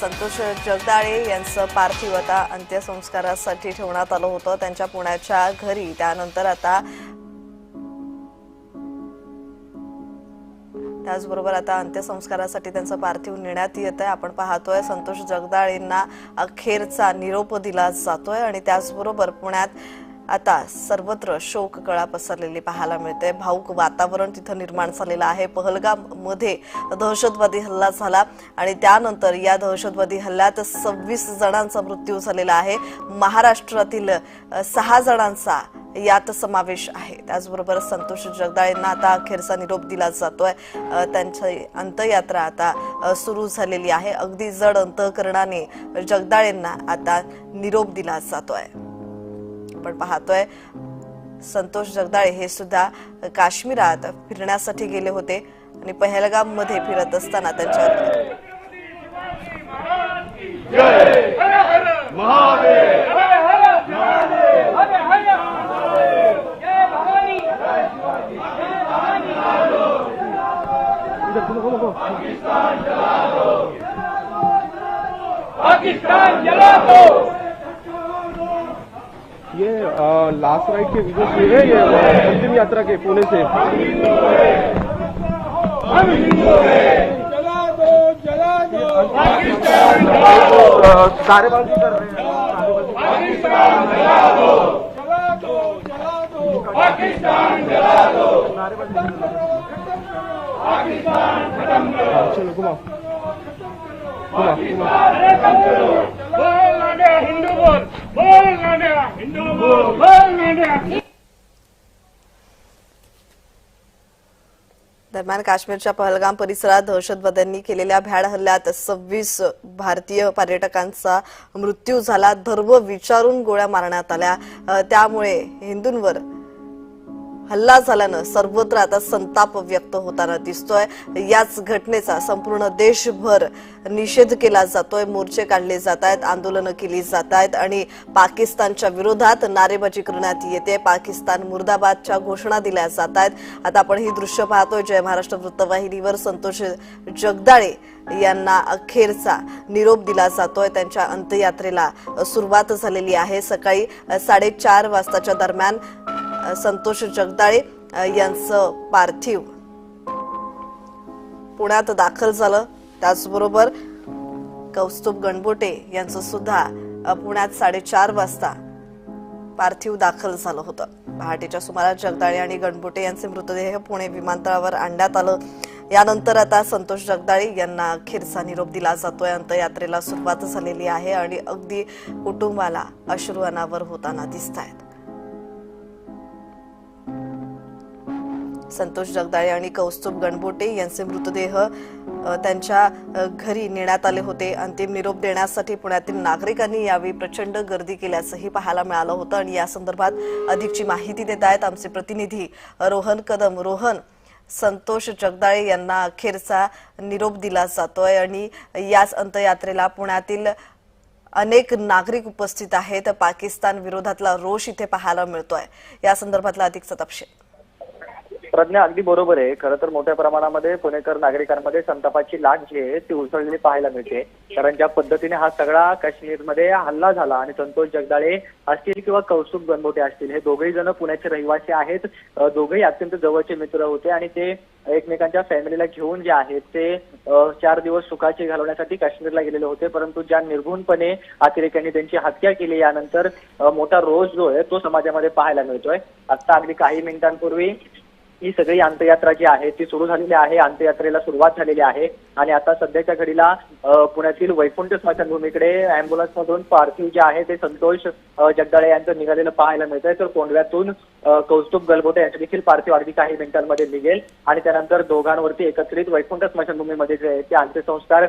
संतोष जगदाळे यांचं पार्थिव आता अंत्यसंस्कारासाठी ठेवण्यात आलं होतं. त्यांच्या पुण्याच्या घरी. त्यानंतर आता त्याचबरोबर आता अंत्यसंस्कारासाठी त्यांचं पार्थिव नेण्यात येत आहे. आपण पाहतोय संतोष जगदाळेंना अखेरचा निरोप दिला जातोय आणि त्याचबरोबर पुण्यात आता सर्वत्र शोक कळा पसरलेली पाहायला मिळते. भाऊक वातावरण तिथं निर्माण झालेलं आहे. पहलगाममध्ये दहशतवादी हल्ला झाला आणि त्यानंतर या दहशतवादी हल्ल्यात सव्वीस जणांचा मृत्यू झालेला आहे. महाराष्ट्रातील सहा जणांचा यात समावेश आहे. त्याचबरोबर संतोष जगदाळेंना आता अखेरचा निरोप दिला जातोय. त्यांची अंत्ययात्रा आता सुरू झालेली आहे. अगदी जड अंतकरणाने जगदाळेंना आता निरोप दिला जातोय. आपण पाहतोय. संतोष जगदाळे हे सुद्धा काश्मीरात फिरण्यासाठी गेले होते आणि पहलगाममध्ये फिरत असताना त्यांच्या ये लास्ट राइड के वीडियो हुए है ये अंतिम यात्रा के पुणे से। जला दो नारेबाजी कर रहे हैं। चलो घुमाओ। घुमाओ हिंदू बोल। बोल हिंदू बोल दरम्यान काश्मीरच्या पहलगाम परिसरात दहशतवाद्यांनी केलेल्या भ्याड हल्ल्यात सव्वीस भारतीय पर्यटकांचा मृत्यू झाला. धर्म विचारून गोळ्या मारण्यात आल्या. त्यामुळे हिंदूंवर हल्ला झाल्यानं सर्वत्र आता संताप व्यक्त होताना दिसतोय. याच घटनेचा संपूर्ण देशभर निषेध केला जातोय. मोर्चे काढले जात आहेत आंदोलनं केली जात आहेत आणि पाकिस्तानच्या विरोधात नारेबाजी करण्यात येते. पाकिस्तान मुर्दाबादच्या घोषणा दिल्या जात आहेत. आता आपण ही दृश्य पाहतोय. जय महाराष्ट्र वृत्तवाहिनीवर संतोष जगदाळे यांना अखेरचा निरोप दिला जातोय. त्यांच्या अंत्ययात्रेला सुरुवात झालेली आहे. सकाळी साडेचार वाजताच्या दरम्यान संतोष जगदाळे यांचं पार्थिव पुण्यात दाखल झालं. त्याचबरोबर कौस्तुभ गणबोटे यांचं सुद्धा पुण्यात साडेचार वाजता पार्थिव दाखल झालं होतं. पहाटेच्या सुमारास जगदाळे आणि गणबोटे यांचे मृतदेह पुणे विमानतळावर आणण्यात आलं. यानंतर आता संतोष जगदाळे यांना अखेरचा निरोप दिला जातोय. अंतयात्रेला सुरुवात झालेली आहे आणि अगदी कुटुंबाला अश्रू अनावर होताना दिसत आहेत संतोष जगदाळे आणि कौस्तुभ गणबोटे यांचे मृतदेह त्यांच्या घरी नेण्यात आले होते. अंतिम निरोप देण्यासाठी पुण्यातील नागरिकांनी यावेळी प्रचंड गर्दी केल्याचंही पाहायला मिळालं होतं आणि या संदर्भात अधिकची माहिती देत आहेत आमचे प्रतिनिधी रोहन कदम. रोहन संतोष जगदाळे यांना अखेरचा निरोप दिला जातोय आणि याच अंतयात्रेला पुण्यातील अनेक नागरिक उपस्थित आहेत. पाकिस्तान विरोधातला रोष इथे पाहायला मिळतोय. या संदर्भातला अधिकचा तपशील. प्रज्ञा अगदी बरोबर आहे. खरं तर मोठ्या प्रमाणामध्ये पुणेकर नागरिकांमध्ये संतापाची लाट जी आहे ती उसळलेली पाहायला मिळते. कारण ज्या पद्धतीने हा सगळा काश्मीरमध्ये हल्ला झाला आणि संतोष जगदाळे असतील किंवा कौस्तुभ गणबोटे असतील हे दोघेही जण पुण्याचे रहिवासी आहेत. दोघेही अत्यंत जवळचे मित्र होते आणि ते एकमेकांच्या फॅमिलीला घेऊन जे आहेत ते चार दिवस सुखाचे घालवण्यासाठी काश्मीरला गेलेले होते. परंतु ज्या निर्घुणपणे अतिरेक्यांनी त्यांची हत्या केली यानंतर मोठा रोष जो आहे तो समाजामध्ये पाहायला मिळतोय. आता अगदी काही मिनिटांपूर्वी ही सगळी अंत्ययात्रा जी आहे ती सुरू झालेली आहे अंत्ययात्रेला सुरुवात झालेली आहे. आणि आता सध्याच्या घडीला पुण्यातील वैकुंठ स्मशानभूमीकडे अँब्युलन्स मधून पार्थिव जे आहे ते संतोष जगदाळे यांचं निघालेलं पाहायला मिळतंय. तर कोंडव्यातून कौस्तुभ गलगोटे यांचं देखील पार्थिव अगदी काही मिनिटांमध्ये निघेल. आणि त्यानंतर दोघांवरती एकत्रित वैकुंठ स्मशानभूमीमध्ये जे आहे ते अंत्यसंस्कार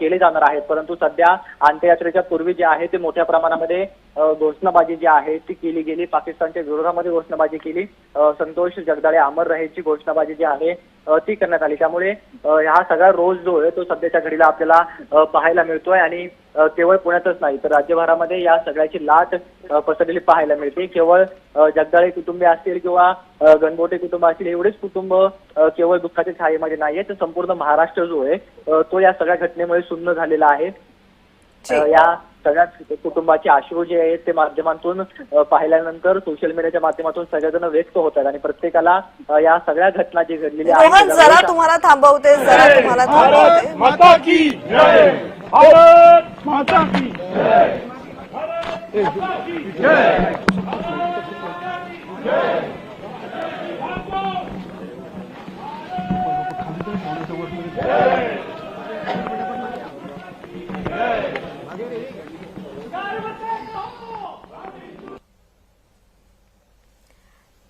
केले जाणार आहेत. परंतु सध्या अंत्ययात्रेच्या पूर्वी जे आहे ते मोठ्या प्रमाणामध्ये घोषणाबाजी जी आहे ती केली गेली. पाकिस्तानच्या विरोधामध्ये घोषणाबाजी केली. संतोष जगदाळे अमर अमर राहायची घोषणाबाजी जी आहे ती करण्यात आली. त्यामुळे हा सगळा रोज जो आहे तो सध्याच्या घडीला आपल्याला पाहायला मिळतोय आणि केवळ पुण्यातच नाही तर राज्यभरामध्ये या सगळ्याची लाट पसरलेली पाहायला मिळते. केवळ जगदाळे कुटुंबे असतील किंवा अ, गणगोटे कुटुंब असतील एवढेच कुटुंब केवळ दुःखाच्या छायेमध्ये नाहीये तर संपूर्ण महाराष्ट्र जो आहे तो या सगळ्या घटनेमुळे सुन्न झालेला आहे. या सगळ्या कुटुंबाचे अश्रू जे आहेत ते माध्यमातून पाहिल्यानंतर सोशल मीडियाच्या माध्यमातून सगळेजण व्यक्त होत आहेत आणि प्रत्येकाला या सगळ्या घटना जी त्याचा जरा तुम्हाला थांबवते जरा तुम्हाला थांबवते. माता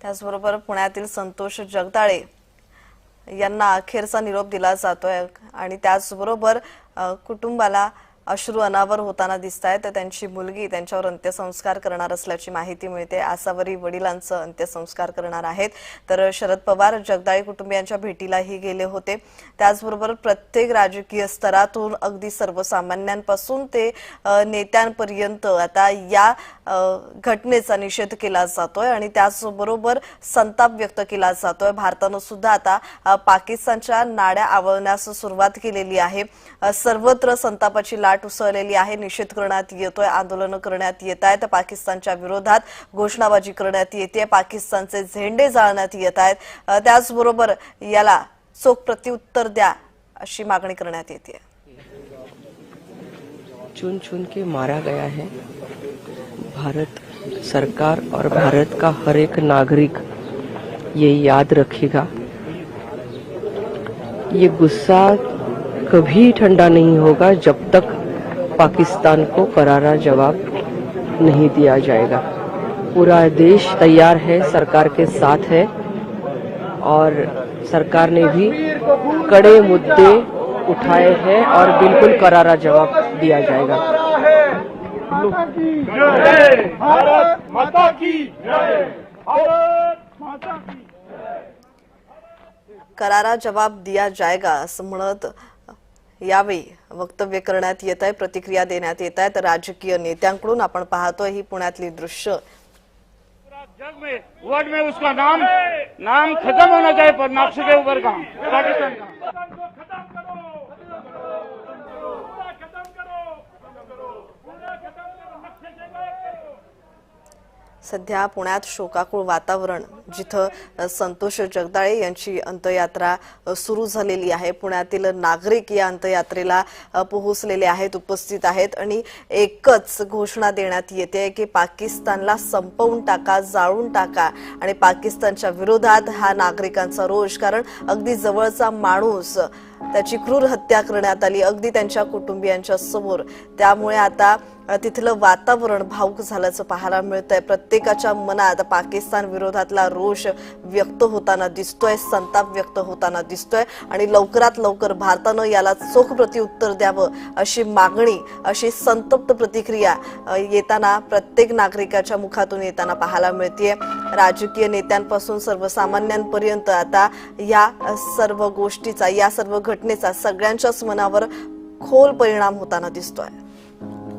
त्याचबरोबर पुण्यातील संतोष जगदाळे यांना अखेरचा निरोप दिला जातोय. आणि त्याचबरोबर कुटुंबाला अश्रू अनावर होताना दिसत आहेत तर त्यांची मुलगी त्यांच्यावर अंत्यसंस्कार करणार असल्याची माहिती मिळते. आसावरी वडिलांचं अंत्यसंस्कार करणार आहेत. तर शरद पवार जगदाळे कुटुंबियांच्या भेटीलाही गेले होते. त्याचबरोबर प्रत्येक राजकीय स्तरातून अगदी सर्वसामान्यांपासून ते नेत्यांपर्यंत आता या घटनेचा निषेध केला जातोय आणि त्याचबरोबर संताप व्यक्त केला जातोय. भारतानं सुद्धा आता पाकिस्तानच्या नाड्या आवळण्यास सुरुवात केलेली आहे. सर्वत्र संतापाची लाट उसळलेली आहे. निषेध करण्यात येतोय आंदोलनं करण्यात येत आहेत. पाकिस्तानच्या विरोधात घोषणाबाजी करण्यात येते. पाकिस्तानचे झेंडे जाळण्यात येत आहेत. त्याचबरोबर याला चोख प्रत्युत्तर द्या अशी मागणी करण्यात येते. चुन चुन के मारा गया है. भारत सरकार और भारत का हर एक नागरिक ये याद रखेगा। ये गुस्सा कभी ठंडा नहीं होगा जब तक पाकिस्तान को करारा जवाब नहीं दिया जाएगा। पूरा देश तैयार है, सरकार के साथ है और सरकार ने भी कड़े मुद्दे उठाए हैं और बिल्कुल करारा जवाब दिया जाएगा। करारा जवाब दिया जाएगा यावेळी वक्तव्य करण्यात येत आहे प्रतिक्रिया देण्यात येत आहेत राजकीय नेत्यांकडून आपण पाहतोय ही पुण्यातली दृश्य. जग में वर्ल्ड में उसका नाम नाम खत्म होना चाहिए पर के ऊपर पाकिस्तान का सध्या पुण्यात शोकाकुळ वातावरण. जिथं संतोष जगदाळे यांची अंत्ययात्रा सुरू झालेली आहे. पुण्यातील नागरिक या अंत्ययात्रेला पोहोचलेले आहेत उपस्थित आहेत आणि एकच घोषणा देण्यात येते की पाकिस्तानला संपवून टाका जाळून टाका आणि पाकिस्तानच्या विरोधात हा नागरिकांचा रोष. कारण अगदी जवळचा माणूस त्याची क्रूर हत्या करण्यात आली अगदी त्यांच्या कुटुंबियांच्या समोर. त्यामुळे आता तिथलं वातावरण भाऊक झाल्याचं पाहायला मिळतंय. प्रत्येकाच्या मनात पाकिस्तान विरोधातला रोष व्यक्त होताना दिसतोय संताप व्यक्त होताना दिसतोय आणि लवकरात लवकर भारतानं याला चोख प्रत्युत्तर द्यावं अशी मागणी अशी संतप्त प्रतिक्रिया येताना प्रत्येक नागरिकाच्या मुखातून येताना पाहायला मिळतीये. राजकीय नेत्यांपासून सर्वसामान्यांपर्यंत आता या सर्व गोष्टीचा या सर्व घटनेचा सगळ्यांच्याच मनावर खोल परिणाम होताना दिसतोय.